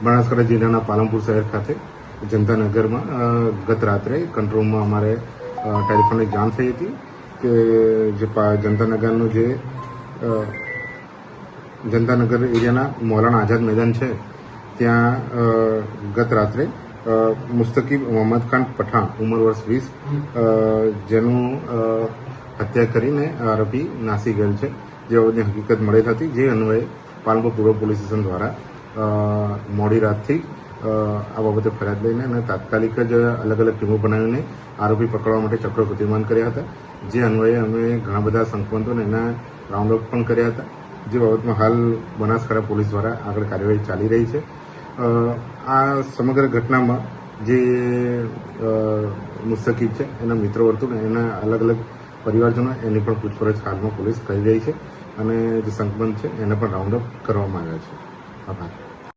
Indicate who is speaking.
Speaker 1: બનાસકાંઠા જિલ્લાના પાલનપુર શહેર ખાતે જનતાનગરમાં ગત રાત્રે કંટ્રોલમાં અમારે અ, ટેલિફોનની જાણ થઈ હતી કે જે જનતાનગરનું જે જનતાનગર એરિયાના મૌલાના આઝાદ મેદાન છે ત્યાં ગત રાત્રે મુસ્તકીબ મોહમ્મદ ખાન પઠાણ ઉંમર વર્ષ વીસ જેનું હત્યા કરીને આરોપી નાસી ગયેલ છે જે હકીકત મળેલ હતી જે અન્વયે પાલનપુર પૂર્વ પોલીસ સ્ટેશન દ્વારા મોડી રાતથી આ બાબતે ફરિયાદ લઈને અને તાત્કાલિક જ અલગ અલગ ટીમો બનાવીને આરોપી પકડવા માટે ચક્રો ગતિમાન કર્યા હતા. જે અન્વયે અમે ઘણા બધા સંકવંતોને એના રાઉન્ડ અપ પણ કર્યા હતા. જે બાબતમાં હાલ બનાસકાંઠા પોલીસ દ્વારા આગળ કાર્યવાહી ચાલી રહી છે. આ સમગ્ર ઘટનામાં જે મુસ્તકીબ છે, એના મિત્ર વર્તુળ એના અલગ અલગ પરિવારજનો એની પણ પૂછપરછ હાલમાં પોલીસ કરી રહી છે અને જે સંકબંધ છે, એને પણ રાઉન્ડ અપ કરવામાં આવ્યા છે. આભાર.